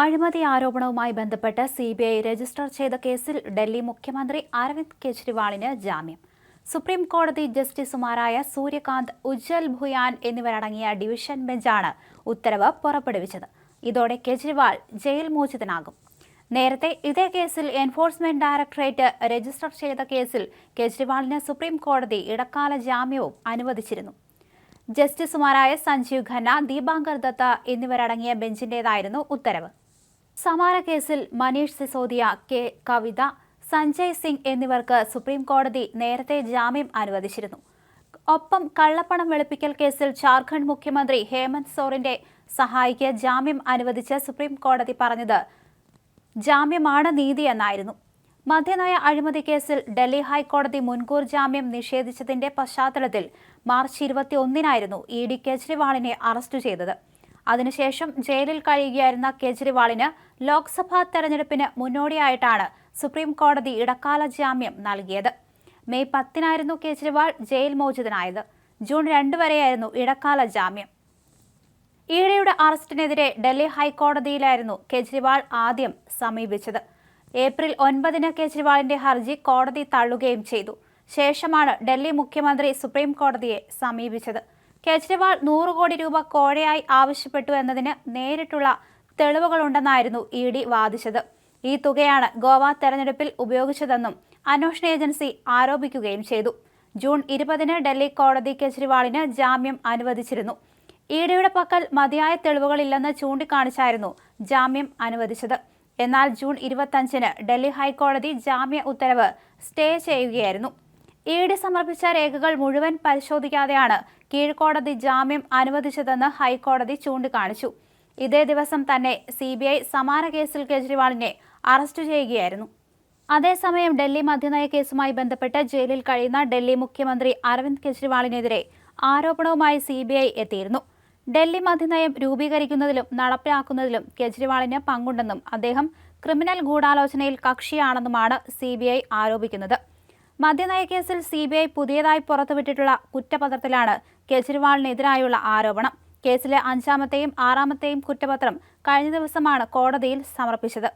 അഴിമതി ആരോപണവുമായി ബന്ധപ്പെട്ട് സി ബി ഐ രജിസ്റ്റർ ചെയ്ത കേസിൽ ഡൽഹി മുഖ്യമന്ത്രി അരവിന്ദ് കെജ്രിവാളിന് ജാമ്യം. സുപ്രീം കോടതി ജസ്റ്റിസുമാരായ സൂര്യകാന്ത് ഉജ്ജൽ ഭുയാൻ എന്നിവരടങ്ങിയ ഡിവിഷൻ ബെഞ്ചാണ് ഉത്തരവ് പുറപ്പെടുവിച്ചത്. ഇതോടെ കെജ്രിവാൾ ജയിൽ മോചിതനാകും. നേരത്തെ ഇതേ കേസിൽ എൻഫോഴ്സ്മെന്റ് ഡയറക്ടറേറ്റ് രജിസ്റ്റർ ചെയ്ത കേസിൽ കെജ്രിവാളിന് സുപ്രീം കോടതി ഇടക്കാല ജാമ്യവും അനുവദിച്ചിരുന്നു. ജസ്റ്റിസുമാരായ സഞ്ജീവ് ഖന്ന ദീപാങ്കർ ദത്ത എന്നിവരടങ്ങിയ ബെഞ്ചിന്റേതായിരുന്നു ഉത്തരവ്. സമാന കേസിൽ മനീഷ് സിസോദിയ കെ. കവിത സഞ്ജയ് സിംഗ് എന്നിവർക്ക് സുപ്രീം കോടതി നേരത്തെ ജാമ്യം അനുവദിച്ചിരുന്നു. ഒപ്പം കള്ളപ്പണം വെളുപ്പിക്കൽ കേസിൽ ജാർഖണ്ഡ് മുഖ്യമന്ത്രി ഹേമന്ത് സോറിന്റെ സഹായിക്ക് ജാമ്യം അനുവദിച്ച് സുപ്രീം കോടതി പറഞ്ഞത് ജാമ്യമാണ് നീതി എന്നായിരുന്നു. മദ്യനയ അഴിമതി കേസിൽ ഡൽഹി ഹൈക്കോടതി മുൻകൂർ ജാമ്യം നിഷേധിച്ചതിന്റെ പശ്ചാത്തലത്തിൽ മാർച്ച് ഇരുപത്തിയൊന്നിനായിരുന്നു ഇ ഡി കെജ്രിവാളിനെ അറസ്റ്റ് ചെയ്തത്. അതിനുശേഷം ജയിലിൽ കഴിയുകയായിരുന്ന കെജ്രിവാളിന് ലോക്സഭാ തെരഞ്ഞെടുപ്പിന് മുന്നോടിയായിട്ടാണ് സുപ്രീം കോടതി ഇടക്കാല ജാമ്യം നൽകിയത്. മെയ് പത്തിനായിരുന്നു കെജ്രിവാൾ ജയിൽ മോചിതനായത്. ജൂൺ രണ്ട് വരെയായിരുന്നു ഇടക്കാല ജാമ്യം. ഈഴയുടെ അറസ്റ്റിനെതിരെ ഡൽഹി ഹൈക്കോടതിയിലായിരുന്നു കെജ്രിവാൾ ആദ്യം സമീപിച്ചത്. ഏപ്രിൽ ഒൻപതിന് കെജ്രിവാളിന്റെ ഹർജി കോടതി തള്ളുകയും ചെയ്തു. ശേഷമാണ് ഡൽഹി മുഖ്യമന്ത്രി സുപ്രീം കോടതിയെ സമീപിച്ചത്. കെജ്രിവാൾ നൂറ് കോടി രൂപ കോഴയായി ആവശ്യപ്പെട്ടു എന്നതിന് നേരിട്ടുള്ള തെളിവുകളുണ്ടെന്നായിരുന്നു ഇ ഡി വാദിച്ചത്. ഈ തുകയാണ് ഗോവ തെരഞ്ഞെടുപ്പിൽ ഉപയോഗിച്ചതെന്നും അന്വേഷണ ഏജൻസി ആരോപിക്കുകയും ചെയ്തു. ജൂൺ ഇരുപതിന് ഡൽഹി കോടതി കെജ്രിവാളിന് ജാമ്യം അനുവദിച്ചിരുന്നു. ഇഡിയുടെ പക്കൽ മതിയായ തെളിവുകളില്ലെന്ന് ചൂണ്ടിക്കാണിച്ചായിരുന്നു ജാമ്യം അനുവദിച്ചത്. എന്നാൽ ജൂൺ ഇരുപത്തഞ്ചിന് ഡൽഹി ഹൈക്കോടതി ജാമ്യ ഉത്തരവ് സ്റ്റേ ചെയ്യുകയായിരുന്നു. ഇ ഡി സമർപ്പിച്ച രേഖകൾ മുഴുവൻ പരിശോധിക്കാതെയാണ് കീഴ്ക്കോടതി ജാമ്യം അനുവദിച്ചതെന്ന് ഹൈക്കോടതി ചൂണ്ടിക്കാണിച്ചു. ഇതേ ദിവസം തന്നെ സി ബി ഐ സമാന കേസിൽ കെജ്രിവാളിനെ അറസ്റ്റ് ചെയ്യുകയായിരുന്നു. അതേസമയം ഡൽഹി മദ്യനയ കേസുമായി ബന്ധപ്പെട്ട് ജയിലിൽ കഴിയുന്ന ഡൽഹി മുഖ്യമന്ത്രി അരവിന്ദ് കെജ്രിവാളിനെതിരെ ആരോപണവുമായി സി ബി ഐ എത്തിയിരുന്നു. ഡൽഹി മദ്യനയം രൂപീകരിക്കുന്നതിലും നടപ്പിലാക്കുന്നതിലും കെജ്രിവാളിന് പങ്കുണ്ടെന്നും അദ്ദേഹം ക്രിമിനൽ ഗൂഢാലോചനയിൽ കക്ഷിയാണെന്നുമാണ് സി ആരോപിക്കുന്നത്. മദ്യനയ കേസിൽ സി ബി ഐ പുതിയതായി പുറത്തുവിട്ടിട്ടുള്ള കുറ്റപത്രത്തിലാണ് കെജ്രിവാളിനെതിരായുള്ള ആരോപണം. കേസിലെ അഞ്ചാമത്തെയും ആറാമത്തെയും കുറ്റപത്രം കഴിഞ്ഞ ദിവസമാണ് കോടതിയിൽ സമർപ്പിച്ചത്.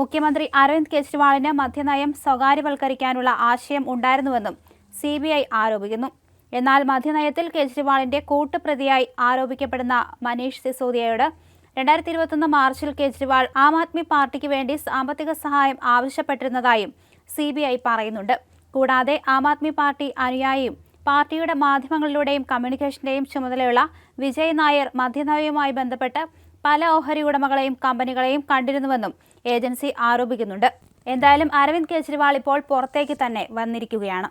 മുഖ്യമന്ത്രി അരവിന്ദ് കെജ്രിവാളിന് മദ്യനയം സ്വകാര്യവൽക്കരിക്കാനുള്ള ആശയം ഉണ്ടായിരുന്നുവെന്നും സി ബി ഐ ആരോപിക്കുന്നു. എന്നാൽ മദ്യനയത്തിൽ കെജ്രിവാളിന്റെ കൂട്ടുപ്രതിയായി ആരോപിക്കപ്പെടുന്ന മനീഷ് സിസോദിയയോട് രണ്ടായിരത്തി ഇരുപത്തൊന്ന് മാർച്ചിൽ കെജ്രിവാൾ ആം ആദ്മി പാർട്ടിക്ക് വേണ്ടി സാമ്പത്തിക സഹായം ആവശ്യപ്പെട്ടിരുന്നതായും സി പറയുന്നുണ്ട്. കൂടാതെ ആം ആദ്മി പാർട്ടി അനുയായിയും പാർട്ടിയുടെ മാധ്യമങ്ങളിലൂടെയും കമ്മ്യൂണിക്കേഷന്റെയും ചുമതലയുള്ള വിജയ് നായർ മദ്യനയവുമായി ബന്ധപ്പെട്ട് പല ഓഹരി ഉടമകളെയും കമ്പനികളെയും കണ്ടിരുന്നുവെന്നും ഏജൻസി ആരോപിക്കുന്നുണ്ട്. എന്തായാലും അരവിന്ദ് കെജ്രിവാൾ ഇപ്പോൾ പുറത്തേക്ക് തന്നെ വന്നിരിക്കുകയാണ്.